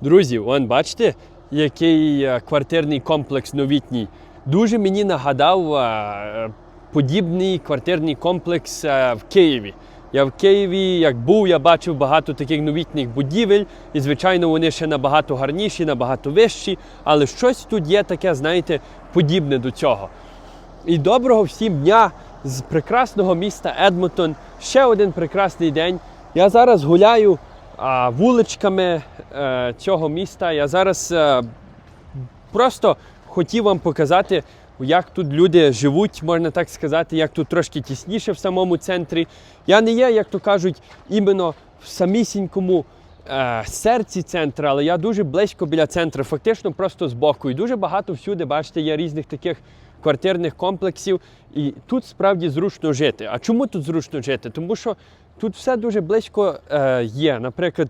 Друзі, вон бачите, який е, квартирний комплекс новітній. Дуже мені нагадав е, подібний квартирний комплекс е, в Києві. Я в Києві, як був, я бачив багато таких новітніх будівель, і звичайно, вони ще набагато гарніші, набагато вищі, але щось тут є таке, знаєте, подібне до цього. І доброго всім дня з прекрасного міста Едмонтон. Ще один прекрасний день. Я зараз гуляю вуличками е, цього міста. Я зараз е, просто хотів вам показати, як тут люди живуть, можна так сказати, як тут трошки тісніше в самому центрі. Я не є, як то кажуть, іменно в самісінькому е, серці центру, але я дуже близько біля центру, фактично просто збоку. І дуже багато всюди, бачите, є різних таких квартирних комплексів. І тут справді зручно жити. А чому тут зручно жити? Тому що тут все дуже близько е, є. Наприклад,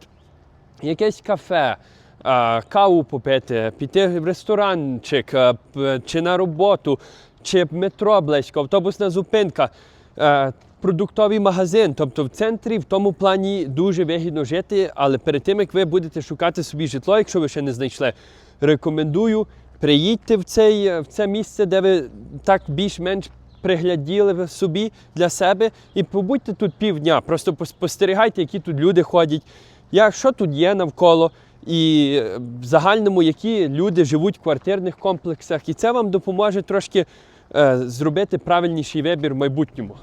якесь кафе, а, каву попити, піти в ресторанчик, п- чи на роботу, чи метро близько, автобусна зупинка, е, продуктовий магазин. Тобто в центрі в тому плані дуже вигідно жити, але перед тим як ви будете шукати собі житло, якщо ви ще не знайшли, рекомендую приїдьте в, цей, в це місце, де ви так більш-менш пригляділи ви собі для себе і побудьте тут півдня. Просто спостерігайте, які тут люди ходять, як, що тут є навколо. І е, в загальному, які люди живуть в квартирних комплексах, і це вам допоможе трошки е, зробити правильніший вибір в майбутньому.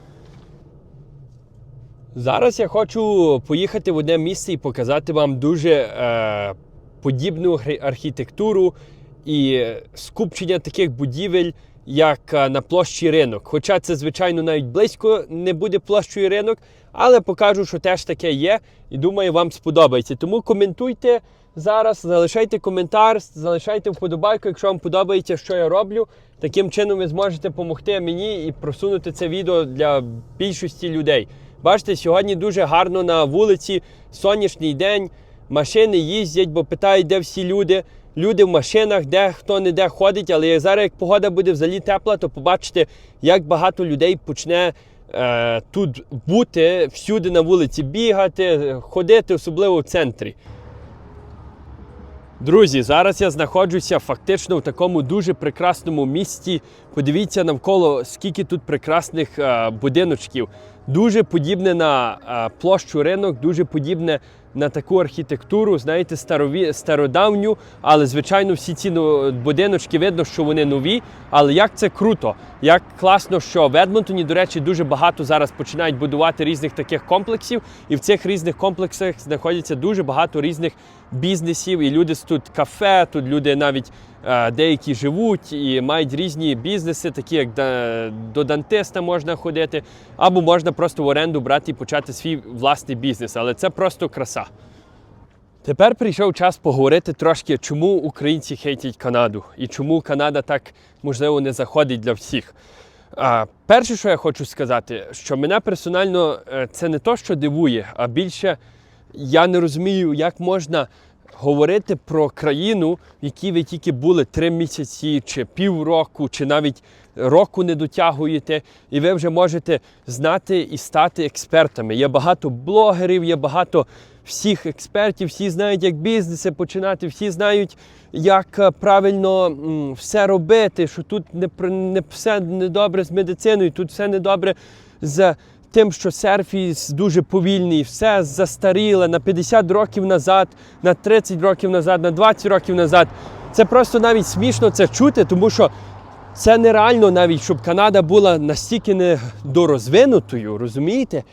Зараз я хочу поїхати в одне місце і показати вам дуже е, подібну архітектуру і скупчення таких будівель, як е, на площі ринок. Хоча це, звичайно, навіть близько не буде площею ринок, але покажу, що теж таке є, і думаю, вам сподобається. Тому коментуйте зараз, залишайте коментар, залишайте вподобайку, якщо вам подобається, що я роблю. Таким чином ви зможете допомогти мені і просунути це відео для більшості людей. Бачите, сьогодні дуже гарно на вулиці, сонячний день, машини їздять, бо питають, де всі люди. Люди в машинах, де хто не де ходить, але зараз, як погода буде взагалі тепла, то побачите, як багато людей почне е, тут бути всюди на вулиці, бігати, ходити, особливо в центрі. Друзі, зараз я знаходжуся фактично в такому дуже прекрасному місті. Подивіться навколо, скільки тут прекрасних е, будиночків. Дуже подібне на е, площу ринок, дуже подібне на таку архітектуру, знаєте, старові, стародавню. Але, звичайно, всі ці будиночки видно, що вони нові. Але як це круто, як класно, що в Едмонтоні, до речі, дуже багато зараз починають будувати різних таких комплексів, і в цих різних комплексах знаходяться дуже багато різних бізнесів. І люди тут кафе, тут люди навіть деякі живуть і мають різні бізнеси, такі як до дантиста можна ходити, або можна просто в оренду брати і почати свій власний бізнес. Але це просто краса. Тепер прийшов час поговорити трошки, чому українці хейтять Канаду і чому Канада так можливо не заходить для всіх. А, перше, що я хочу сказати, що мене персонально е, це не то, що дивує, а більше я не розумію, як можна говорити про країну, в якій ви тільки були три місяці, чи півроку, чи навіть року не дотягуєте, і ви вже можете знати і стати експертами. Є багато блогерів, є багато всіх експертів, всі знають, як бізнеси починати, всі знають, як е, правильно все робити, що тут не, не все недобре з медициною, тут все недобре з тим, що серфіс дуже повільний, все застаріле на 50 років назад, на 30 років назад, на 20 років назад. Це просто навіть смішно це чути, тому що це нереально навіть, щоб Канада була настільки недорозвинутою, розумієте?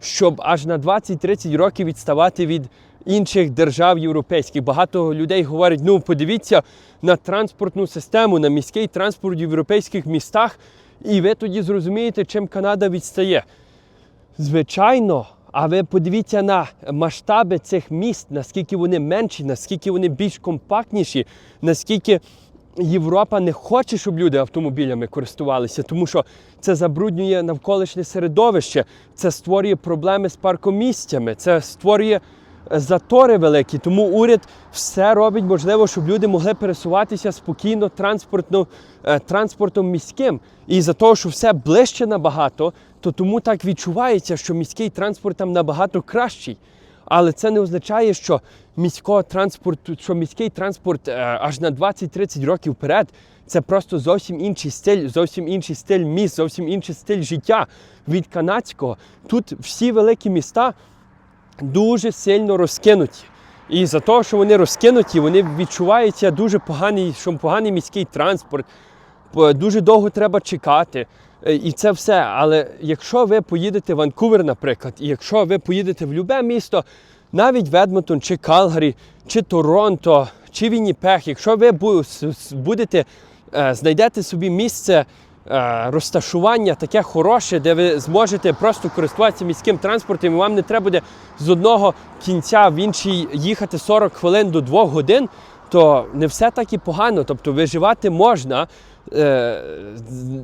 Щоб аж на 20-30 років відставати від інших держав європейських. Багато людей говорять: ну подивіться на транспортну систему, на міський транспорт в європейських містах, і ви тоді зрозумієте, чим Канада відстає. Звичайно, а ви подивіться на масштаби цих міст, наскільки вони менші, наскільки вони більш компактніші, наскільки Європа не хоче, щоб люди автомобілями користувалися, тому що це забруднює навколишнє середовище, це створює проблеми з паркомісцями, це створює е, затори великі. Тому уряд все робить можливо, щоб люди могли пересуватися спокійно транспортно, е, транспортом міським. І за того, що все ближче набагато, то тому так відчувається, що міський транспорт там набагато кращий. Але це не означає, що міського транспорту, що міський транспорт е, аж на 20-30 років вперед. Це просто зовсім інший стиль, зовсім інший стиль міст, зовсім інший стиль життя від канадського. Тут всі великі міста дуже сильно розкинуті. І за те, що вони розкинуті, вони відчуваються дуже поганий, що поганий міський транспорт, дуже довго треба чекати. Е, І це все. Але якщо ви поїдете в Ванкувер, наприклад, і якщо ви поїдете в любе місто, навіть в чи Калгарі, чи Торонто, чи Вінніпех, якщо ви будете, е, знайдете собі місце е, розташування таке хороше, де ви зможете просто користуватися міським транспортом, і вам не треба буде з одного кінця в інший їхати 40 хвилин до 2 годин, то не все так і погано. Тобто виживати можна, е,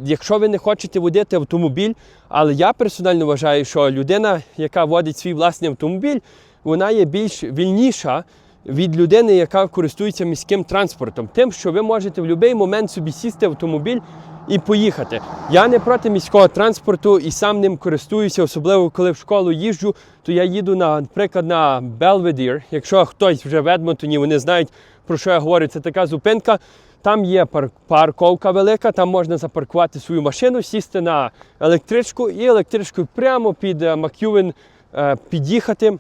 якщо ви не хочете водити автомобіль. Але я персонально вважаю, що людина, яка водить свій власний автомобіль, вона є більш вільніша від людини, яка користується міським транспортом. Тим, що ви можете в будь-який момент собі сісти в автомобіль і поїхати. Я не проти міського транспорту і сам ним користуюся, особливо коли в школу їжджу, то я їду, на, наприклад, на Белведір. Якщо хтось вже в Едмонтоні, вони знають, про що я говорю, це така зупинка. Там є парковка велика, там можна запаркувати свою машину, сісти на електричку і електричкою прямо під е, Макювен е, під'їхати.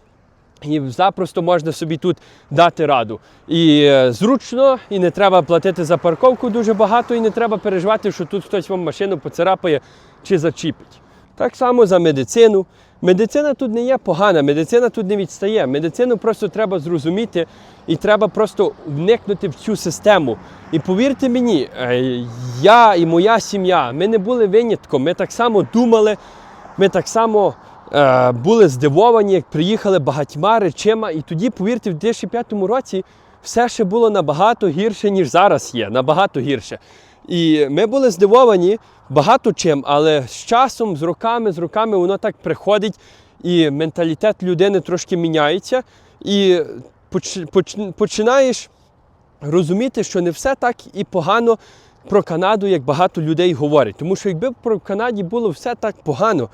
І запросто можна собі тут дати раду. І е, зручно, і не треба платити за парковку дуже багато, і не треба переживати, що тут хтось вам машину поцарапає чи зачіпить. Так само за медицину. Медицина тут не є погана, медицина тут не відстає. Медицину просто треба зрозуміти і треба просто вникнути в цю систему. І повірте мені, е, я і моя сім'я, ми не були винятком. Ми так само думали, ми так само е, були здивовані, як приїхали багатьма речима. І тоді, повірте, в 2005 році все ще було набагато гірше, ніж зараз є. Набагато гірше. І ми були здивовані багато чим, але з часом, з роками, з роками воно так приходить, і менталітет людини трошки міняється. І поч- поч- починаєш розуміти, що не все так і погано про Канаду, як багато людей говорять. Тому що якби про Канаді було все так погано,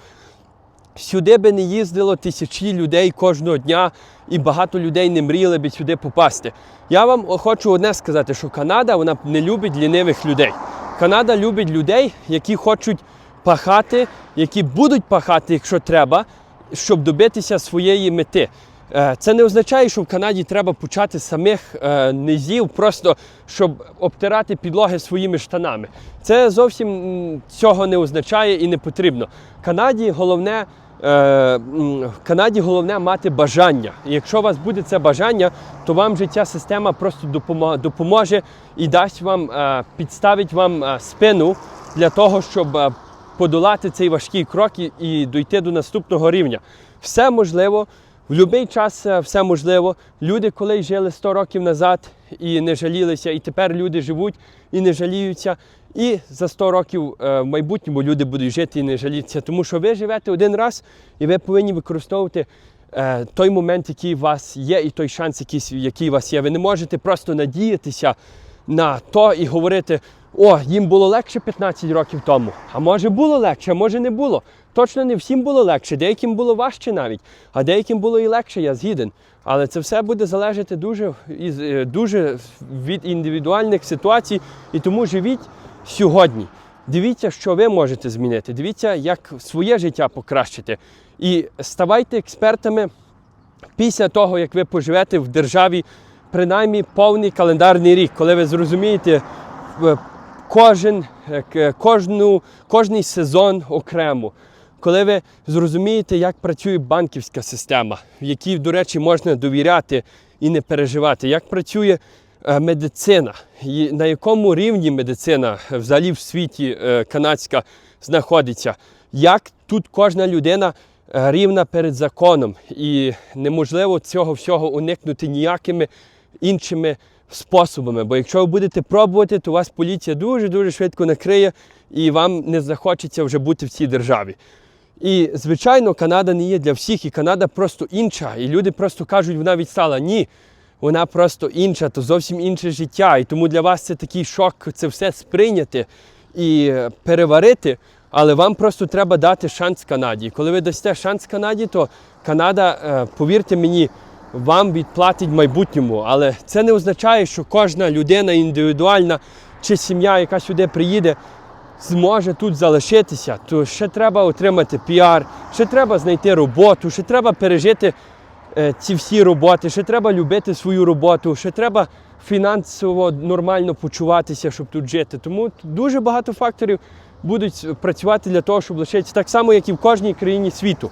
сюди би не їздило тисячі людей кожного дня, і багато людей не мріяли би сюди попасти. Я вам хочу одне сказати, що Канада вона не любить лінивих людей. Канада любить людей, які хочуть пахати, які будуть пахати, якщо треба, щоб добитися своєї мети. Е, Це не означає, що в Канаді треба почати самих е, низів, просто щоб обтирати підлоги своїми штанами. Це зовсім цього не означає і не потрібно. Канаді головне. Е, В Канаді головне мати бажання. І якщо у вас буде це бажання, то вам життя система просто допоможе і дасть вам, е, підставить вам е, спину для того, щоб подолати цей важкий крок і, дійти до наступного рівня. Все можливо. В будь-який час все можливо. Люди колись жили 100 років назад і не жалілися, і тепер люди живуть і не жаліються. І за 100 років е, в майбутньому люди будуть жити і не жалітися. Тому що ви живете один раз і ви повинні використовувати е, той момент, який у вас є, і той шанс, який, у вас є. Ви не можете просто надіятися на то і говорити: о, їм було легше 15 років тому. А може було легше, а може не було. Точно не всім було легше, деяким було важче навіть, а деяким було і легше, я згіден. Але це все буде залежати дуже, е, дуже від індивідуальних ситуацій, і тому живіть сьогодні. Дивіться, що ви можете змінити. Дивіться, як своє життя покращити. І ставайте експертами після того, як ви поживете в державі принаймні повний календарний рік, коли ви зрозумієте кожен, е, кожну, кожний сезон окремо. Коли ви зрозумієте, як працює банківська система, в якій, до речі, можна довіряти і не переживати, як працює медицина, і на якому рівні медицина е, взагалі в світі е, канадська знаходиться, як тут кожна людина е, рівна перед законом, і неможливо цього всього уникнути ніякими іншими способами. Бо якщо ви будете пробувати, то вас поліція дуже-дуже швидко накриє і вам не захочеться вже бути в цій державі. І, звичайно, Канада не є для всіх, і Канада просто інша. І люди просто кажуть, вона відстала. Ні, вона просто інша, то зовсім інше життя. І тому для вас це такий шок, це все сприйняти і переварити. Але вам просто треба дати шанс Канаді. Коли ви дасте шанс Канаді, то Канада, е, повірте мені, вам відплатить майбутньому. Але це не означає, що кожна людина індивідуальна чи сім'я, яка сюди приїде, зможе тут залишитися. То ще треба отримати піар, ще треба знайти роботу, ще треба пережити ці всі роботи, ще треба любити свою роботу, ще треба фінансово нормально почуватися, щоб тут жити. Тому дуже багато факторів будуть працювати для того, щоб лишитися так само, як і в кожній країні світу.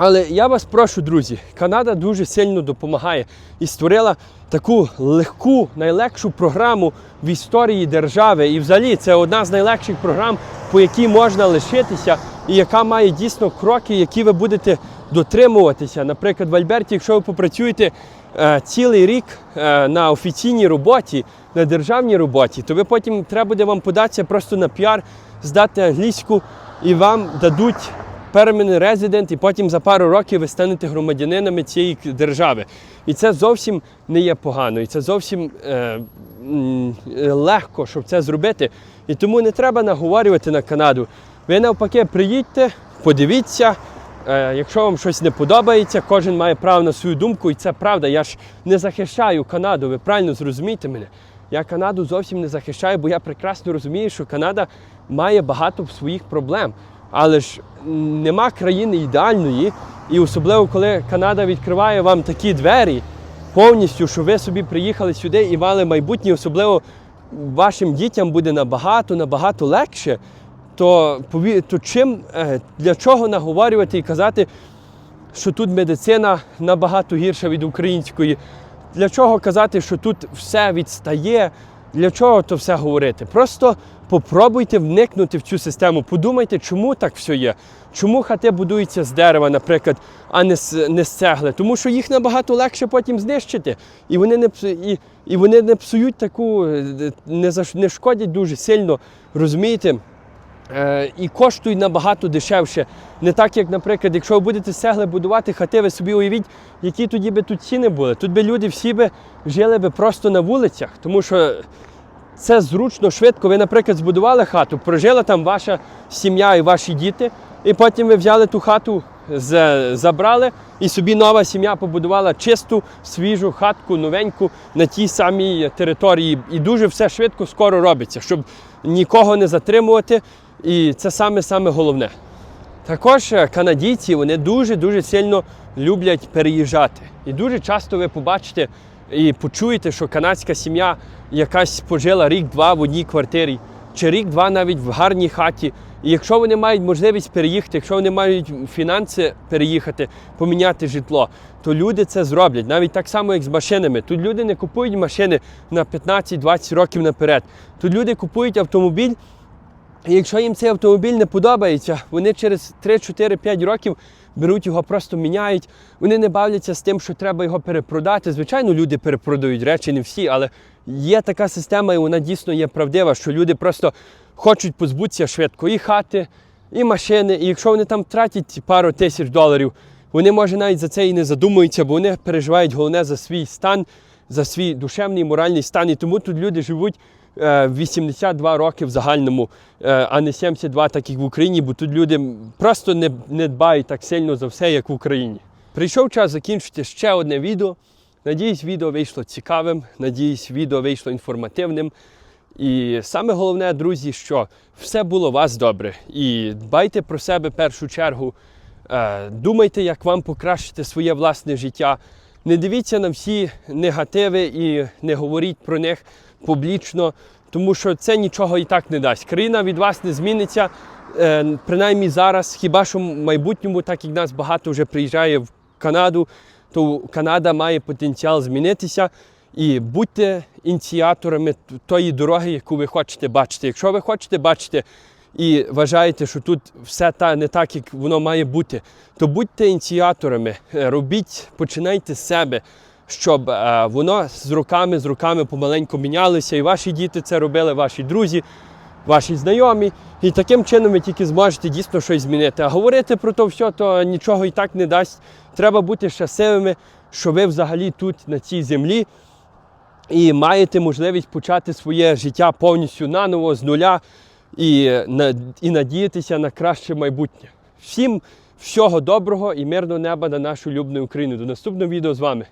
Але я вас прошу, друзі, Канада дуже сильно допомагає і створила таку легку, найлегшу програму в історії держави. І взагалі це одна з найлегших програм, по якій можна лишитися, і яка має дійсно кроки, які ви будете дотримуватися. Наприклад, в Альберті, якщо ви попрацюєте е, цілий рік е, на офіційній роботі, на державній роботі, то ви потім треба буде вам податися просто на піар, здати англійську, і вам дадуть permanent resident, і потім за пару років ви станете громадянинами цієї держави. І це зовсім не є погано, і це зовсім е, е, легко, щоб це зробити. І тому не треба наговорювати на Канаду. Ви навпаки приїдьте, подивіться. Е, якщо вам щось не подобається, кожен має право на свою думку, і це правда. Я ж не захищаю Канаду, ви правильно зрозумієте мене. Я Канаду зовсім не захищаю, бо я прекрасно розумію, що Канада має багато своїх проблем. Але ж нема країни ідеальної, і особливо коли Канада відкриває вам такі двері повністю, що ви собі приїхали сюди і мали майбутнє, особливо вашим дітям буде набагато, набагато легше. То, то чим е, для чого наговорювати і казати, що тут медицина набагато гірша від української? Для чого казати, що тут все відстає? Для чого то все говорити? Просто попробуйте вникнути в цю систему. Подумайте, чому так все є. Чому хати будуються з дерева, наприклад, а не з, не з цегли? Тому що їх набагато легше потім знищити. І вони не, і, і вони не псують таку, е, не, заш- не шкодять дуже сильно, розумієте? Е, і коштують набагато дешевше. Не так, як, наприклад, якщо ви будете з будувати хати, ви собі уявіть, які тоді би тут ціни були. Тут би люди всі би жили би просто на вулицях, тому що це зручно, швидко. Ви, наприклад, збудували хату, прожила там ваша сім'я і ваші діти, і потім ви взяли ту хату, забрали, і собі нова сім'я побудувала чисту, свіжу хатку, новеньку на тій самій території. І дуже все швидко, скоро робиться, щоб нікого не затримувати. І це саме саме головне. Також е, канадійці вони дуже-дуже сильно люблять переїжджати. І дуже часто ви побачите і почуєте, що канадська сім'я якась пожила рік-два в одній квартирі, чи рік-два навіть в гарній хаті. І якщо вони мають можливість переїхати, якщо вони мають фінанси переїхати, поміняти житло, то люди це зроблять. Навіть так само, як з машинами. Тут люди не купують машини на 15-20 років наперед. Тут люди купують автомобіль. І якщо їм цей автомобіль не подобається, вони через 3-4-5 років беруть його, просто міняють. Вони не бавляться з тим, що треба його перепродати. Звичайно, люди перепродають речі, не всі, але є така система, і вона дійсно є правдива, що люди просто хочуть позбутися швидко і хати, і машини. І якщо вони там тратять пару тисяч доларів, вони може навіть за це і не задумуються, бо вони переживають головне за свій стан, за свій душевний моральний стан. І тому тут люди живуть 82 роки в загальному, е, а не 72, так як в Україні, бо тут люди просто не, не дбають так сильно за все, як в Україні. Прийшов час закінчити ще одне відео. Надіюсь, відео вийшло цікавим, надіюсь, відео вийшло інформативним. І саме головне, друзі, що все було у вас добре. І дбайте про себе в першу чергу. Е, Думайте, як вам покращити своє власне життя. Не дивіться на всі негативи і не говоріть про них публічно, тому що це нічого і так не дасть. Країна від вас не зміниться, е, принаймні зараз, хіба що в майбутньому, так як нас багато вже приїжджає в Канаду, то Канада має потенціал змінитися. І будьте ініціаторами тої дороги, яку ви хочете бачити. Якщо ви хочете бачити і вважаєте, що тут все та не так, як воно має бути, то будьте ініціаторами, Е, робіть, починайте з себе, щоб е, воно з роками, з роками помаленьку мінялося, і ваші діти це робили, ваші друзі, ваші знайомі. І таким чином ви тільки зможете дійсно щось змінити. А говорити про то все, то нічого і так не дасть. Треба бути щасливими, що ви взагалі тут, на цій землі, і маєте можливість почати своє життя повністю наново з нуля. і, і надіятися на краще майбутнє. Всім всього доброго і мирного неба на нашу любну Україну. До наступного відео з вами.